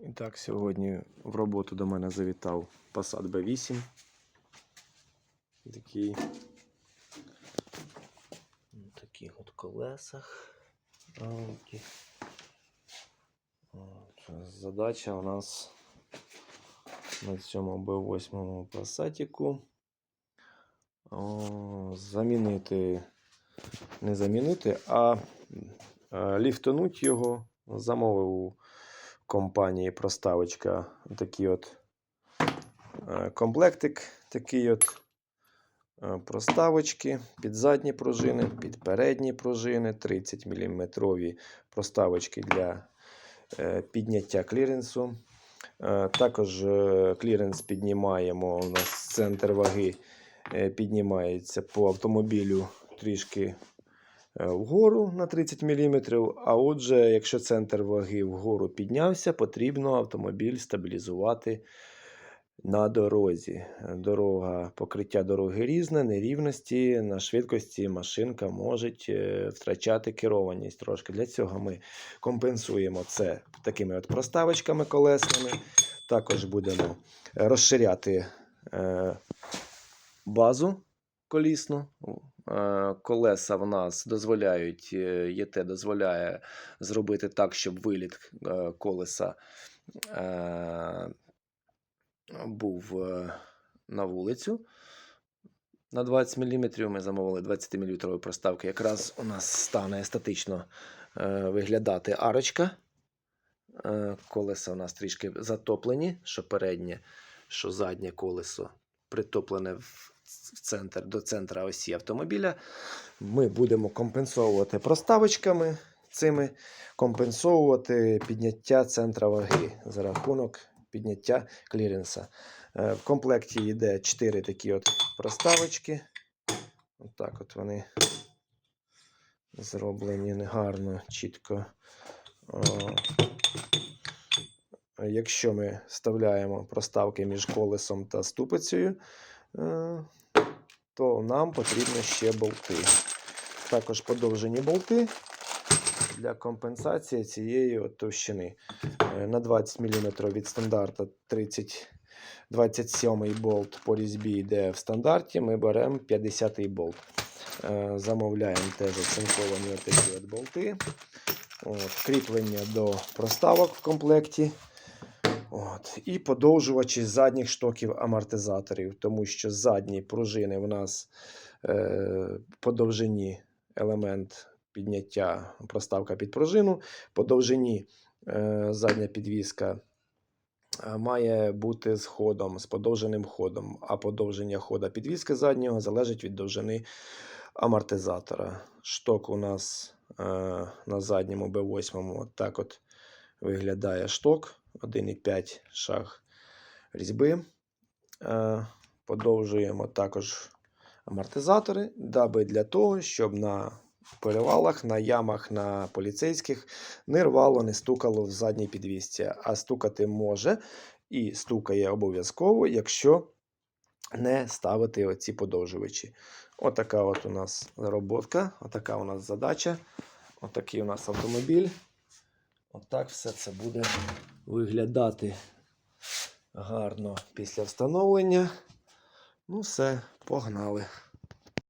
І так, сьогодні в роботу до мене завітав Passat B8. Такий. На таких от колесах. От, Задача у нас на цьому B8 Passatіку о, замінити, не замінити, а е, ліфтануть його. Замовив компанії проставочка такий от е, комплектик, такий от е, проставочки під задні пружини, під передні пружини, 30 мм проставочки для е, підняття кліренсу. Також кліренс піднімаємо. У нас центр ваги піднімається по автомобілю трішки вгору на 30 мм. А отже, якщо центр ваги вгору піднявся, потрібно автомобіль стабілізувати на дорозі. Дорога, покриття дороги різне, нерівності. На швидкості машинка може е, втрачати керованість трошки. Для цього ми компенсуємо це такими от проставочками колесними. Також будемо розширяти е, базу колісну. Е, Колеса в нас дозволяють, е, ЄТ дозволяє зробити так, щоб виліт е, колеса був на вулицю. На 20 мм ми замовили 20 мм проставки. Якраз у нас стане естетично виглядати арочка. Колеса у нас трішки затоплені, що переднє, що заднє колесо притоплене в в центр, до центра осі автомобіля. Ми будемо компенсовувати проставочками цими, компенсовувати підняття центра ваги за рахунок підняття кліренса. Е, В комплекті йде 4 такі от проставочки. Отак от вони зроблені гарно, чітко. Якщо ми вставляємо проставки між колесом та ступицею, то нам потрібно ще болти. Також подовжені болти для компенсації цієї товщини. Е, На 20 мм від стандарту 30, 27 болт по різьбі йде в стандарті. Ми беремо 50 болт. Е, Замовляємо теж оцинковані отакі от болти. От, кріплення до проставок в комплекті. От. І подовжувачі задніх штоків амортизаторів, тому що задні пружини в нас е, по довжині елемент підняття проставка під пружину, по довжині е, задня підвіска е, має бути з ходом, з подовженим ходом, а подовження хода підвіски заднього залежить від довжини амортизатора. Шток у нас е, на задньому B8 от так от виглядає шток. 1,5 шаг різьби. Е, Подовжуємо також амортизатори, даби для того, щоб на перевалах, на ямах, на поліцейських не рвало, не стукало в задній підвісці. А стукати може і стукає обов'язково, якщо не ставити оці подовжувачі. Отака от у нас роботка, отака у нас задача. Отакий у нас автомобіль. Отак все це буде виглядати гарно після встановлення. Ну, все, погнали.